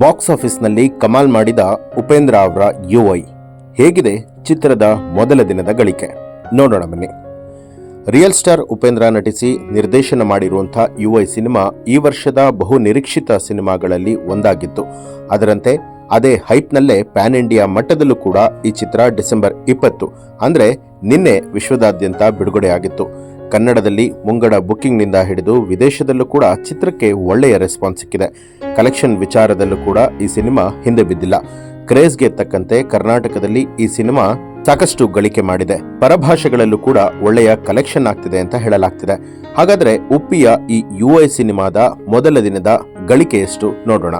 Box ಆಫೀಸ್ನಲ್ಲಿ ಕಮಾಲ್ ಮಾಡಿದ ಉಪೇಂದ್ರ ಅವರ ಯುಐ. ಹೇಗಿದೆ ಚಿತ್ರದ ಮೊದಲ ದಿನದ ಗಳಿಕೆ? ನೋಡೋಣ ಬನ್ನಿ. ರಿಯಲ್ ಸ್ಟಾರ್ ಉಪೇಂದ್ರ ನಟಿಸಿ ನಿರ್ದೇಶನ ಮಾಡಿರುವಂಥ ಯುಐ ಸಿನಿಮಾ ಈ ವರ್ಷದ ಬಹು ನಿರೀಕ್ಷಿತ ಸಿನಿಮಾಗಳಲ್ಲಿ ಒಂದಾಗಿತ್ತು. ಅದರಂತೆ ಅದೇ ಹೈಪ್ನಲ್ಲೇ ಪ್ಯಾನ್ ಇಂಡಿಯಾ ಮಟ್ಟದಲ್ಲೂ ಕೂಡ ಈ ಚಿತ್ರ ಡಿಸೆಂಬರ್ ಇಪ್ಪತ್ತು, ಅಂದರೆ ನಿನ್ನೆ ವಿಶ್ವದಾದ್ಯಂತ ಬಿಡುಗಡೆಯಾಗಿತ್ತು. ಕನ್ನಡದಲ್ಲಿ ಮುಂಗಡ ಬುಕ್ಕಿಂಗ್ನಿಂದ ಹಿಡಿದು ವಿದೇಶದಲ್ಲೂ ಕೂಡ ಚಿತ್ರಕ್ಕೆ ಒಳ್ಳೆಯ ರೆಸ್ಪಾನ್ಸ್ ಸಿಕ್ಕಿದೆ. ಕಲೆಕ್ಷನ್ ವಿಚಾರದಲ್ಲೂ ಕೂಡ ಈ ಸಿನಿಮಾ ಹಿಂದೆ ಬಿದ್ದಿಲ್ಲ. ಕ್ರೇಜ್ಗೆ ತಕ್ಕಂತೆ ಕರ್ನಾಟಕದಲ್ಲಿ ಈ ಸಿನಿಮಾ ಸಾಕಷ್ಟು ಗಳಿಕೆ ಮಾಡಿದೆ. ಪರಭಾಷೆಗಳಲ್ಲೂ ಕೂಡ ಒಳ್ಳೆಯ ಕಲೆಕ್ಷನ್ ಆಗ್ತಿದೆ ಅಂತ ಹೇಳಲಾಗ್ತಿದೆ. ಹಾಗಾದರೆ ಉಪ್ಪಿಯ ಈ ಯುಐ ಸಿನಿಮಾದ ಮೊದಲ ದಿನದ ಗಳಿಕೆಯಷ್ಟು ನೋಡೋಣ.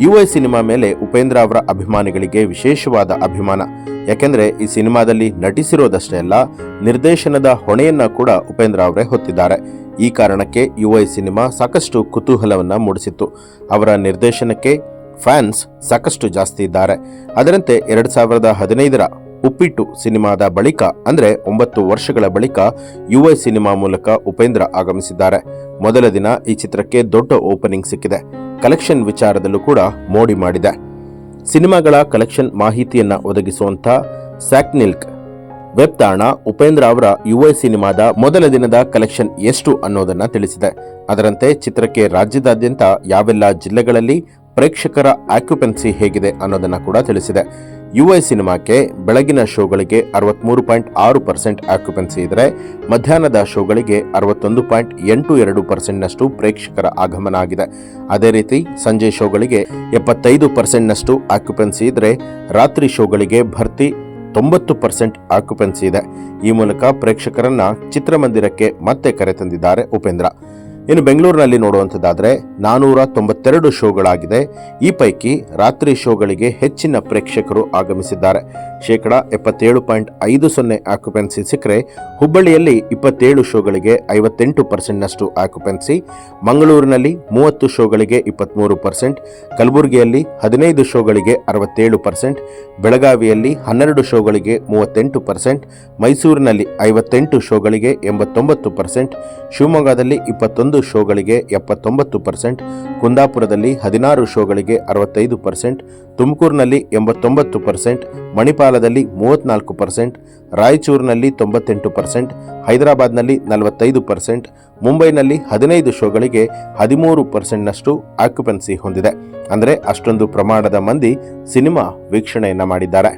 ಯುಐ ಸಿನಿಮಾ ಮೇಲೆ ಉಪೇಂದ್ರ ಅವರ ಅಭಿಮಾನಿಗಳಿಗೆ ವಿಶೇಷವಾದ ಅಭಿಮಾನ. ಯಾಕೆಂದ್ರೆ ಈ ಸಿನಿಮಾದಲ್ಲಿ ನಟಿಸಿರೋದಷ್ಟೇ ಅಲ್ಲ, ನಿರ್ದೇಶನದ ಹೊಣೆಯನ್ನ ಕೂಡ ಉಪೇಂದ್ರ ಅವರೇ ಹೊತ್ತಿದ್ದಾರೆ. ಈ ಕಾರಣಕ್ಕೆ ಯುವ ಸಿನಿಮಾ ಸಾಕಷ್ಟು ಕುತೂಹಲವನ್ನ ಮೂಡಿಸಿತ್ತು. ಅವರ ನಿರ್ದೇಶನಕ್ಕೆ ಫ್ಯಾನ್ಸ್ ಸಾಕಷ್ಟು ಜಾಸ್ತಿ ಇದ್ದಾರೆ. ಅದರಂತೆ ಎರಡ್ ಸಾವಿರದ ಹದಿನೈದರ ಉಪ್ಪಿಟ್ಟು ಸಿನಿಮಾದ ಬಳಿಕ, ಅಂದ್ರೆ ಒಂಬತ್ತು ವರ್ಷಗಳ ಬಳಿಕ ಯುಐ ಸಿನಿಮಾ ಮೂಲಕ ಉಪೇಂದ್ರ ಆಗಮಿಸಿದ್ದಾರೆ. ಮೊದಲ ದಿನ ಈ ಚಿತ್ರಕ್ಕೆ ದೊಡ್ಡ ಓಪನಿಂಗ್ ಸಿಕ್ಕಿದೆ. ಕಲೆಕ್ಷನ್ ವಿಚಾರದಲ್ಲೂ ಕೂಡ ಮೋಡಿ ಮಾಡಿದೆ. ಸಿನಿಮಾಗಳ ಕಲೆಕ್ಷನ್ ಮಾಹಿತಿಯನ್ನ ಒದಗಿಸುವಂತ ಸ್ಯಾಕ್ನಿಲ್ಕ್ ವೆಬ್ ತಾಣ ಉಪೇಂದ್ರ ಅವರ ಯುಐ ಸಿನಿಮಾದ ಮೊದಲ ದಿನದ ಕಲೆಕ್ಷನ್ ಎಷ್ಟು ಅನ್ನೋದನ್ನ ತಿಳಿಸಿದೆ. ಅದರಂತೆ ಚಿತ್ರಕ್ಕೆ ರಾಜ್ಯದಾದ್ಯಂತ ಯಾವೆಲ್ಲ ಜಿಲ್ಲೆಗಳಲ್ಲಿ ಪ್ರೇಕ್ಷಕರ ಆಕ್ಯುಪೆನ್ಸಿ ಹೇಗಿದೆ ಅನ್ನೋದನ್ನ ಕೂಡ ತಿಳಿಸಿದೆ. ಯುಐ ಸಿನಿಮಾಕ್ಕೆ ಬೆಳಗಿನ ಶೋಗಳಿಗೆ ಅರವತ್ಮೂರು ಪಾಯಿಂಟ್ ಆರು ಪರ್ಸೆಂಟ್ ಆಕ್ಯುಪೆನ್ಸಿ ಇದ್ದರೆ ಮಧ್ಯಾಹ್ನದ ಶೋಗಳಿಗೆ ಅರವತ್ತೊಂದು ಪಾಯಿಂಟ್ ಎಂಟು ಎರಡು ಪರ್ಸೆಂಟ್ನಷ್ಟು ಪ್ರೇಕ್ಷಕರ ಆಗಮನ ಆಗಿದೆ. ಅದೇ ರೀತಿ ಸಂಜೆ ಶೋಗಳಿಗೆ ಎಪ್ಪತ್ತೈದು ಪರ್ಸೆಂಟ್ನಷ್ಟು ಆಕ್ಯುಪೆನ್ಸಿ ಇದ್ದರೆ ರಾತ್ರಿ ಶೋಗಳಿಗೆ ಭರ್ತಿ ತೊಂಬತ್ತು ಪರ್ಸೆಂಟ್ ಆಕ್ಯುಪೆನ್ಸಿ ಇದೆ. ಈ ಮೂಲಕ ಪ್ರೇಕ್ಷಕರನ್ನ ಚಿತ್ರಮಂದಿರಕ್ಕೆ ಮತ್ತೆ ಕರೆತಂದಿದ್ದಾರೆ ಉಪೇಂದ್ರ. ಇನ್ನು ಬೆಂಗಳೂರಿನಲ್ಲಿ ನೋಡುವಂಥದ್ದಾದರೆ ನಾನೂರ ತೊಂಬತ್ತೆರಡು ಶೋಗಳಾಗಿದೆ. ಈ ಪೈಕಿ ರಾತ್ರಿ ಶೋಗಳಿಗೆ ಹೆಚ್ಚಿನ ಪ್ರೇಕ್ಷಕರು ಆಗಮಿಸಿದ್ದಾರೆ. ಶೇಕಡ ಎಪ್ಪತ್ತೇಳು ಪಾಯಿಂಟ್ ಐದು ಸೊನ್ನೆ ಆಕ್ಯುಪೆನ್ಸಿ ಸಿಕ್ಕರೆ ಹುಬ್ಬಳ್ಳಿಯಲ್ಲಿ ಇಪ್ಪತ್ತೇಳು ಶೋಗಳಿಗೆ ಐವತ್ತೆಂಟು ಪರ್ಸೆಂಟ್ನಷ್ಟು ಆಕ್ಯುಪೆನ್ಸಿ ಮಂಗಳೂರಿನಲ್ಲಿ ಮೂವತ್ತು ಶೋಗಳಿಗೆ ಇಪ್ಪತ್ತ್ಮೂರು ಪರ್ಸೆಂಟ್, ಕಲಬುರಗಿಯಲ್ಲಿ ಹದಿನೈದು ಶೋಗಳಿಗೆ ಅರವತ್ತೇಳು ಪರ್ಸೆಂಟ್, ಬೆಳಗಾವಿಯಲ್ಲಿ ಹನ್ನೆರಡು ಶೋಗಳಿಗೆ ಮೂವತ್ತೆಂಟು ಪರ್ಸೆಂಟ್, ಮೈಸೂರಿನಲ್ಲಿ ಐವತ್ತೆಂಟು ಶೋಗಳಿಗೆ ಎಂಬತ್ತೊಂಬತ್ತು ಪರ್ಸೆಂಟ್, ಶಿವಮೊಗ್ಗದಲ್ಲಿ ಇಪ್ಪತ್ತೊಂದು ಶೋಗಳಿಗೆ ಎಪ್ಪತ್ತೊಂಬತ್ತು ಪರ್ಸೆಂಟ್, ಕುಂದಾಪುರದಲ್ಲಿ ಹದಿನಾರು ಶೋಗಳಿಗೆ ಅರವತ್ತೈದು ಪರ್ಸೆಂಟ್, ತುಮಕೂರಿನಲ್ಲಿ ಎಂಬತ್ತೊಂಬತ್ತು ಪರ್ಸೆಂಟ್, ಮಣಿಪಾಲದಲ್ಲಿ ಮೂವತ್ನಾಲ್ಕು ಪರ್ಸೆಂಟ್, ರಾಯಚೂರಿನಲ್ಲಿ ತೊಂಬತ್ತೆಂಟು ಪರ್ಸೆಂಟ್, ಹೈದರಾಬಾದ್ನಲ್ಲಿ ನಲವತ್ತೈದು ಪರ್ಸೆಂಟ್, ಮುಂಬೈನಲ್ಲಿ ಹದಿನೈದು ಶೋಗಳಿಗೆ ಹದಿಮೂರು ಪರ್ಸೆಂಟ್ನಷ್ಟು ಆಕ್ಯುಪೆನ್ಸಿ ಹೊಂದಿದೆ. ಅಂದರೆ ಅಷ್ಟೊಂದು ಪ್ರಮಾಣದ ಮಂದಿ ಸಿನಿಮಾ ವೀಕ್ಷಣೆಯನ್ನು ಮಾಡಿದ್ದಾರೆ.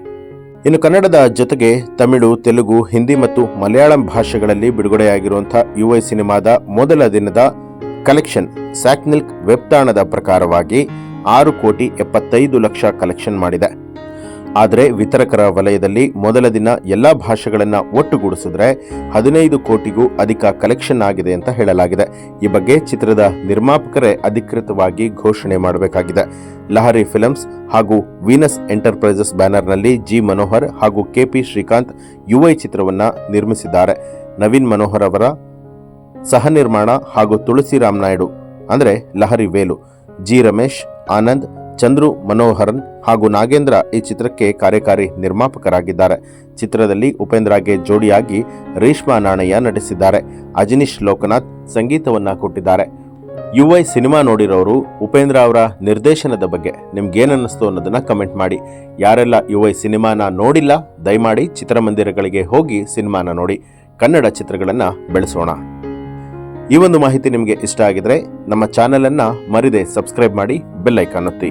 ಇನ್ನು ಕನ್ನಡದ ಜೊತೆಗೆ ತಮಿಳು, ತೆಲುಗು, ಹಿಂದಿ ಮತ್ತು ಮಲಯಾಳಂ ಭಾಷೆಗಳಲ್ಲಿ ಬಿಡುಗಡೆಯಾಗಿರುವಂತಹ ಯುಐ ಸಿನಿಮಾದ ಮೊದಲ ದಿನದ ಕಲೆಕ್ಷನ್ ಸ್ಯಾಕ್ನಿಲ್ಕ್ ವೆಬ್ ತಾಣದ ಪ್ರಕಾರವಾಗಿ ಆರು ಕೋಟಿ ಎಪ್ಪತ್ತೈದು ಲಕ್ಷ ಕಲೆಕ್ಷನ್ ಮಾಡಿದೆ. ಆದರೆ ವಿತರಕರ ವಲಯದಲ್ಲಿ ಮೊದಲ ದಿನ ಎಲ್ಲ ಭಾಷೆಗಳನ್ನು ಒಟ್ಟುಗೂಡಿಸಿದ್ರೆ ಹದಿನೈದು ಕೋಟಿಗೂ ಅಧಿಕ ಕಲೆಕ್ಷನ್ ಆಗಿದೆ ಅಂತ ಹೇಳಲಾಗಿದೆ. ಈ ಬಗ್ಗೆ ಚಿತ್ರದ ನಿರ್ಮಾಪಕರೇ ಅಧಿಕೃತವಾಗಿ ಘೋಷಣೆ ಮಾಡಬೇಕಾಗಿದೆ. ಲಹರಿ ಫಿಲಮ್ಸ್ ಹಾಗೂ ವೀನಸ್ ಎಂಟರ್ಪ್ರೈಸಸ್ ಬ್ಯಾನರ್ನಲ್ಲಿ ಜಿ ಮನೋಹರ್ ಹಾಗೂ ಕೆಪಿ ಶ್ರೀಕಾಂತ್ ಯುವೈ ಚಿತ್ರವನ್ನು ನಿರ್ಮಿಸಿದ್ದಾರೆ. ನವೀನ್ ಮನೋಹರ್ ಅವರ ಸಹ ನಿರ್ಮಾಣ ಹಾಗೂ ತುಳಸಿರಾಮ್ ನಾಯ್ಡು, ಅಂದರೆ ಲಹರಿ ವೇಲು, ಜಿ ರಮೇಶ್, ಆನಂದ್ ಚಂದ್ರು, ಮನೋಹರನ್ ಹಾಗೂ ನಾಗೇಂದ್ರ ಈ ಚಿತ್ರಕ್ಕೆ ಕಾರ್ಯಕಾರಿ ನಿರ್ಮಾಪಕರಾಗಿದ್ದಾರೆ. ಚಿತ್ರದಲ್ಲಿ ಉಪೇಂದ್ರಗೆ ಜೋಡಿಯಾಗಿ ರೇಷ್ಮಾ ನಾಣಯ್ಯ ನಟಿಸಿದ್ದಾರೆ. ಅಜನೀಶ್ ಲೋಕನಾಥ್ ಸಂಗೀತವನ್ನ ಕೊಟ್ಟಿದ್ದಾರೆ. ಯುವೈ ಸಿನಿಮಾ ನೋಡಿರೋರು ಉಪೇಂದ್ರ ಅವರ ನಿರ್ದೇಶನದ ಬಗ್ಗೆ ನಿಮ್ಗೇನಿಸ್ತು ಅನ್ನೋದನ್ನ ಕಮೆಂಟ್ ಮಾಡಿ. ಯಾರೆಲ್ಲ ಯುವೈ ಸಿನಿಮಾನ ನೋಡಿಲ್ಲ, ದಯಮಾಡಿ ಚಿತ್ರಮಂದಿರಗಳಿಗೆ ಹೋಗಿ ಸಿನಿಮಾನ ನೋಡಿ. ಕನ್ನಡ ಚಿತ್ರಗಳನ್ನು ಬೆಳೆಸೋಣ. ಈ ಒಂದು ಮಾಹಿತಿ ನಿಮಗೆ ಇಷ್ಟ ಆಗಿದ್ರೆ ನಮ್ಮ ಚಾನೆಲ್ ಅನ್ನ ಮರಿದೆ ಸಬ್ಸ್ಕ್ರೈಬ್ ಮಾಡಿ ಬೆಲ್ಲೈಕಾನ್ ಒತ್ತಿ.